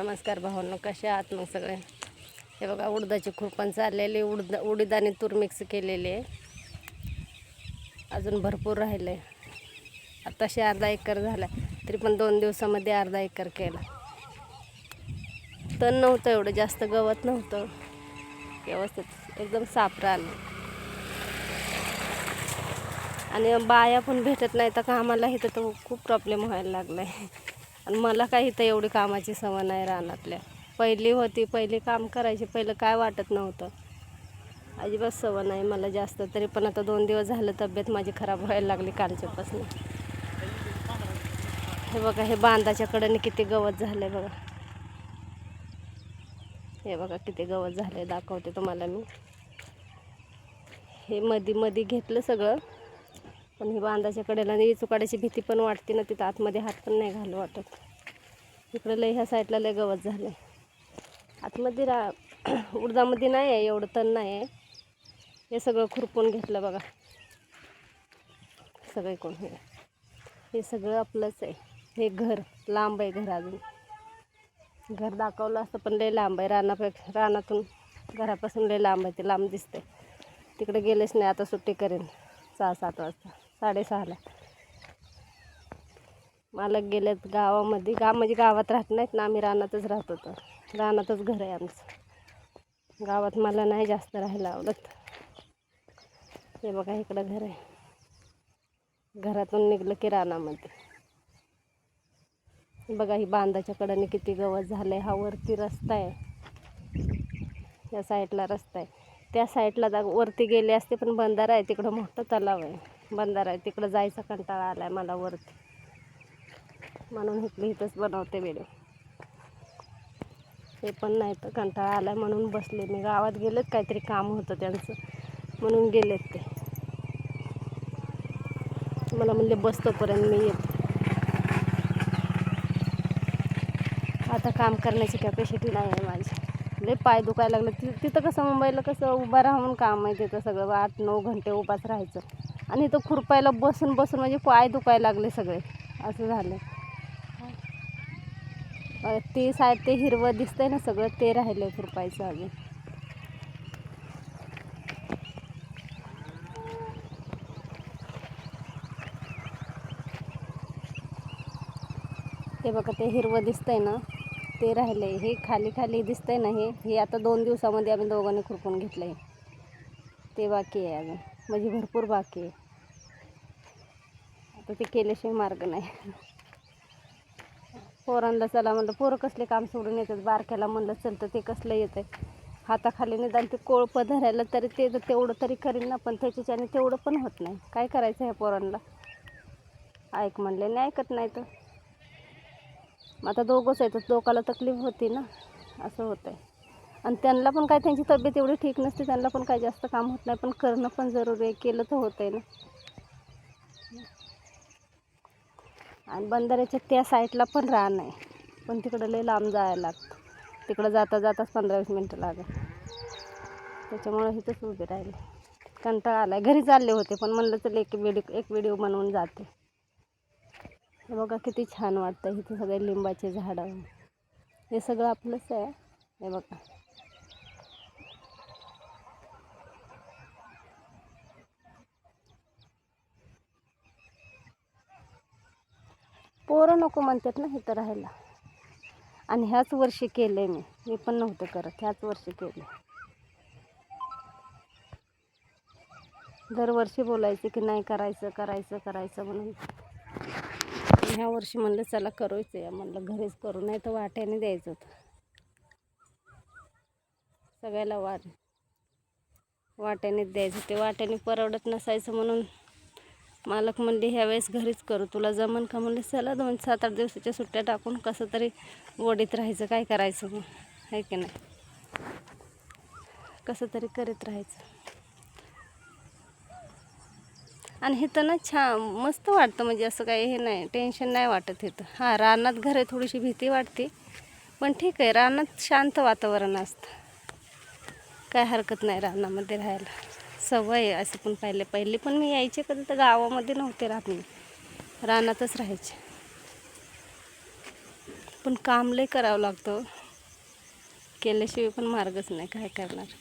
नमस्कार भावांनो कसे आहात मग सगळे? हे बघा उडदाची खुरपण चाललेली उडद उडीद आणि तूर मिक्स केलेली आहे. अजून भरपूर राहिले. आताशी अर्धा एकर झाला तरी पण दोन दिवसामध्ये अर्धा एकर केला. तण नव्हतं एवढं जास्त गवत नव्हतं. व्यवस्थित एकदम साफ राहिलं. आणि बाया पण भेटत नाही तर कामाला इथं तर खूप प्रॉब्लेम व्हायला लागला आहे आणि मला काही इथं एवढी कामाची सवय नाही रानातल्या. पहिली होती पहिली काम करायची पहिलं काय वाटत नव्हतं. अजिबात सवय नाही मला जास्त तरी पण आता दोन दिवस झालं तब्येत माझी खराब व्हायला लागली कालच्यापासून हे बघा हे बांधाच्या कडेने किती गवत झालं आहे बघा. हे बघा किती गवत झालं आहे दाखवते तुम्हाला मी. हे मधी मधी घेतलं सगळं पण हे बांधाच्या कडेला चुकाड्याची भीती पण वाटते ना तिथं आतमध्ये हात पण नाही घालू वाटत. इकडं लय ह्या साईडला लय गवत झालं आहे आतमध्ये रा उडदामध्ये नाही आहे एवढं तण नाही आहे हे सगळं खुरपून घेतलं बघा. सगळे कोण हे? हे सगळं आपलंच आहे. हे घर लांब आहे घर अजून. घर दाखवलं असतं पण लय लांब आहे. रानापेक्षा रानातून घरापासून लय लांब आहे ते लांब दिसते तिकडे गेलेच नाही आता सुट्टी करेन. सहा सात वाजता. साडेसहाला. मालक गेलेत गावामध्ये. गाव म्हणजे गावात राहत नाहीत ना आम्ही रानातच राहत होतो. रानातच घर आहे आमचं. गावात मला नाही जास्त राहायला आवडत. हे बघा इकडं घर आहे. घरातून निघलं की रानामध्ये. बघा ही बांधाच्या कडेने किती गवत झालं आहे हा वरती रस्ता आहे. या साईडला रस्ता आहे. त्या साईडला जा वरती गेले असते पण बंधारा आहे. तिकडं मोठं तलाव आहे. बंधारा आहे. तिकडं जायचा कंटाळा आला आहे मला वरती. म्हणून इथलं इथंच बनवते व्हिडिओ हे पण नाही तर कंटाळा आला म्हणून बसले. मी गावात गेलेत काहीतरी काम होतं त्यांचं. म्हणून गेलेत ते. मला म्हणले बसतोपर्यंत मी येते. आता काम करण्याची कॅपॅसिटी नाही आहे माझी. लय पाय दुखायला लागलं. ति तिथं कसं मुंबईला कसं उभं राहून काम आहे तिथं सगळं. आठ नऊ घंटे उभाच राहायचं. आणि इथं खुरपायला बसून बसून म्हणजे पाय दुखायला लागले सगळे. असं झालं ते साय ते हिरवं दिसतंय ना सगळं ते राहिलं खुरपायचं अजून. हे बघा ते हिरवं दिसतंय ना ते राहिले हे खाली खाली दिसतंय ना हे हे आता दोन दिवसामध्ये आम्ही दोघांनी खुरपून घेतलं आहे ते बाकी आहे अजून. म्हणजे भरपूर बाकी आहे. आता ते केल्याशिवाय मार्ग नाही. पोरांना चला म्हणलं पोरं कसले काम सोडून येतात बारक्याला म्हणलं चलतं ते कसलं येतं हाताखाली निदान ते कोळपं धरायला तरी ते तेवढं तरी करीन ना पण त्याच्याच्याने तेवढं पण होत नाही. काय करायचं ह्या पोरांना? ऐक म्हणले नाही ऐकत नाही तर. मग आता दोघंच आहे तर दोघाला तकलीफ होती ना असं होतं आहे आणि त्यांना पण काय त्यांची तब्येत एवढी ठीक नसते त्यांना पण काय जास्त काम होत नाही पण करणं पण जरुरी आहे केलं तर होतं आहे ना. आणि बंधाऱ्याच्या त्या साईडला पण रान आहे. पण तिकडं लय लांब जायला लागतं. तिकडं जाता जाताच पंधरा वीस मिनटं लागत त्याच्यामुळं इथंच उभे राहिले. कंटाळा आला घरी चालले होते पण म्हणलं चल एक व्हिडिओ एक व्हिडिओ बनवून जाते. बघा किती छान वाटतं इथे सगळे लिंबाचे झाडं. हे सगळं आपलंच आहे. हे बघा. पोरं नको म्हणतात ना इथं राहायला. आणि ह्याच वर्षी केलं आहे मी. मी पण नव्हतं करत ह्याच वर्षी केलं दरवर्षी बोलायचं की नाही करायचं करायचं करायचं म्हणून. ह्या वर्षी म्हणलं चला करूच या. म्हणलं घरीच करू नाही तर वाट्याने द्यायचं होतं. सगळ्याला वाट वाट्यानेच द्यायचं. ते वाट्याने परवडत नसायचं म्हणून मालक म्हणले ह्यावेळेस घरीच करू. तुला जमन का? म्हणले चला दोन सात आठ दिवसाच्या सुट्ट्या टाकून कसं तरी वडीत राहायचं काय करायचं मग? आहे की नाही? कसं तरी करीत राहायचं. आणि इथं ना छान मस्त वाटतं. म्हणजे असं काही हे नाही टेन्शन नाही वाटत इथं हां रानात घर आहे थोडीशी भीती वाटते. पण ठीक आहे रानात शांत वातावरण असतं. काय हरकत नाही रानामध्ये राहायला. सवय आहे असं पण पाहिले. पहिले पण मी यायचे कधी तर गावामध्ये नव्हते राहत मी. रानातच राहायचे. पण काम लय करावं लागतं. केल्याशिवाय पण मार्गच नाही काय करणार.